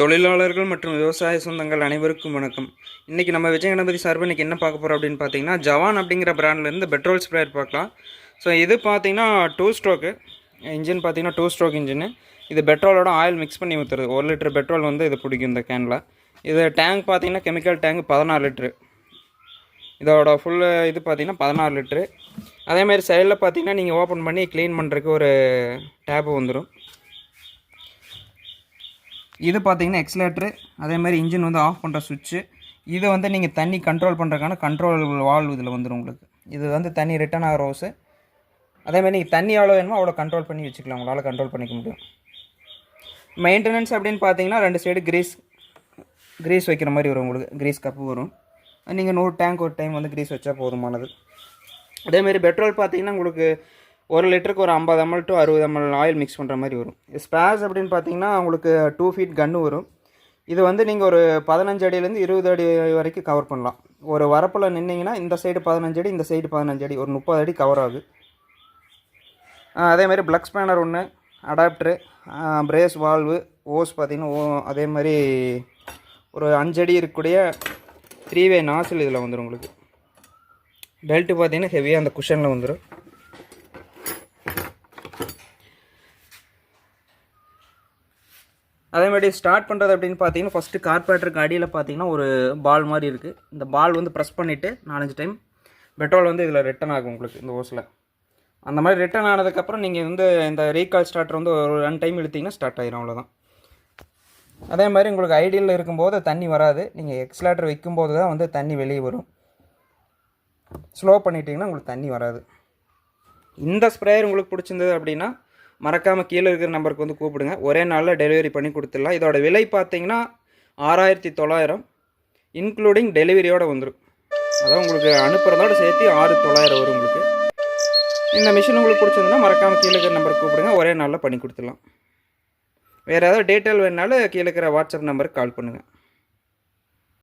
தொழிலாளர்கள் மற்றும் விவசாய சொந்தங்கள் அனைவருக்கும் வணக்கம். இன்றைக்கி நம்ம விஜய் கணபதி சார்பு இன்றைக்கி என்ன பார்க்க போகிறோம் அப்படின்னு பார்த்தீங்கன்னா ஜவான் அப்படிங்கிற பிராண்ட்லேருந்து பெட்ரோல் ஸ்ப்ரேயர் பார்க்கலாம். ஸோ இது பார்த்தீங்கன்னா டூ ஸ்ட்ரோக்கு இன்ஜின் பார்த்தீங்கன்னா டூ ஸ்ட்ரோக் இன்ஜின் இது பெட்ரோலோட ஆயில் மிக்ஸ் பண்ணி ஊற்றுறது ஒரு லிட்டர் பெட்ரோல் வந்து இது பிடிக்கும் இந்த கேனில் இது டேங்க் பார்த்தீங்கன்னா கெமிக்கல் டேங்க் பதினாறு லிட்ரு இதோட ஃபுல்லு இது பார்த்தீங்கன்னா பதினாறு லிட்ரு அதேமாதிரி சைடில் பார்த்தீங்கன்னா நீங்கள் ஓப்பன் பண்ணி க்ளீன் பண்ணுறதுக்கு ஒரு டேப்பு வந்துடும் இது பார்த்தீங்கன்னா எக்ஸலேட்ரு அதேமாதிரி இன்ஜின் வந்து ஆஃப் பண்ணுற சுவிட்சு. இதை வந்து நீங்கள் தண்ணி கண்ட்ரோல் பண்ணுறதுக்கான கண்ட்ரோல் வால்வ் இதில் வந்துடும் உங்களுக்கு. இது வந்து தண்ணி ரிட்டர்ன் ஆகிற ஹவுஸு அதேமாதிரி நீங்கள் தண்ணி எவ்வளோ வேணுமோ அவ்வளோ கண்ட்ரோல் பண்ணி வச்சுக்கலாம். உங்களால் கண்ட்ரோல் பண்ணிக்க முடியும். மெயின்டெனன்ஸ் அப்படின்னு பார்த்தீங்கன்னா ரெண்டு சைடு கிரீஸ் கிரீஸ் வைக்கிற மாதிரி வரும் உங்களுக்கு. கிரீஸ் கப்பு வரும். நீங்கள் நூறு டேங்க் ஒரு டைம் வந்து கிரீஸ் வச்சா போதுமானது. அதேமாரி பெட்ரோல் பார்த்தீங்கன்னா உங்களுக்கு ஒரு லிட்டருக்கு ஒரு ஐம்பது எம்எல் டு அறுபது எம்எல் ஆயில் மிக்ஸ் பண்ணுற மாதிரி வரும். ஸ்பேர்ஸ் அப்படின்னு பார்த்தீங்கன்னா உங்களுக்கு டூ ஃபீட் கன்று வரும். இது வந்து நீங்கள் ஒரு பதினஞ்சு அடியிலேருந்து இருபது அடி வரைக்கும் கவர் பண்ணலாம். ஒரு வரப்பில் நின்னீங்கன்னா இந்த சைடு பதினஞ்சு அடி இந்த சைடு பதினஞ்சு அடி ஒரு முப்பது அடி கவர் ஆகுது. அதேமாதிரி ப்ளக் ஸ்பேனர் ஒன்று அடாப்டரு பிரேஸ் வால்வு ஓஸ் பார்த்தீங்கன்னா ஓ அதே மாதிரி ஒரு அஞ்சடி இருக்கக்கூடிய த்ரீ வே நாசில் இதில் வந்துடும் உங்களுக்கு. பெல்ட்டு பார்த்தீங்கன்னா ஹெவியாக அந்த குஷனில் வந்துடும் அதே மாதிரி ஸ்டார்ட் பண்ணுறது அப்படின்னு பார்த்தீங்கன்னா ஃபஸ்ட்டு கார்பரேட்டருக்கு அடியில் பார்த்தீங்கன்னா ஒரு பால் மாதிரி இருக்குது இந்த பால் வந்து ப்ரெஸ் பண்ணிவிட்டு நாலஞ்சு டைம் பெட்ரோல் வந்து இதில் ரிட்டர்ன் ஆகும் உங்களுக்கு இந்த ஓஸில் அந்த மாதிரி ரிட்டன் ஆனதுக்கப்புறம் நீங்கள் வந்து இந்த ரீகால் ஸ்டார்டர் வந்து ஒரு ரெண்டு டைம் இழுத்தீங்கன்னா ஸ்டார்ட் ஆயிரும் அவ்வளோதான் அதே மாதிரி உங்களுக்கு ஐடியலில் இருக்கும்போது தண்ணி வராது. நீங்கள் எக்ஸ்லேட்டர் வைக்கும்போது தான் வந்து தண்ணி வெளியே வரும். ஸ்லோ பண்ணிட்டீங்கன்னா உங்களுக்கு தண்ணி வராது. இந்த ஸ்ப்ரேயர் உங்களுக்கு பிடிச்சிருந்தது அப்படின்னா மறக்காமல் கீழே இருக்கிற நம்பருக்கு வந்து கூப்பிடுங்க. ஒரே நாளில் டெலிவரி பண்ணி கொடுத்துடலாம். இதோட விலை பார்த்தீங்கன்னா ஆறாயிரத்தி தொள்ளாயிரம். இன்க்ளூடிங் டெலிவரியோடு வந்துடும் அதான் உங்களுக்கு அனுப்புகிறதோட சேர்த்து ஆறு தொள்ளாயிரம் வரும் உங்களுக்கு. இந்த மிஷின் உங்களுக்கு பிடிச்சிருந்ததுன்னா மறக்காமல் கீழே இருக்கிற நம்பருக்கு கூப்பிடுங்க. ஒரே நாளில் பண்ணி கொடுத்துடலாம். வேறு ஏதாவது டீட்டெயில் வேணுனாலும் கீழே இருக்கிற வாட்ஸ்அப் நம்பருக்கு கால் பண்ணுங்கள்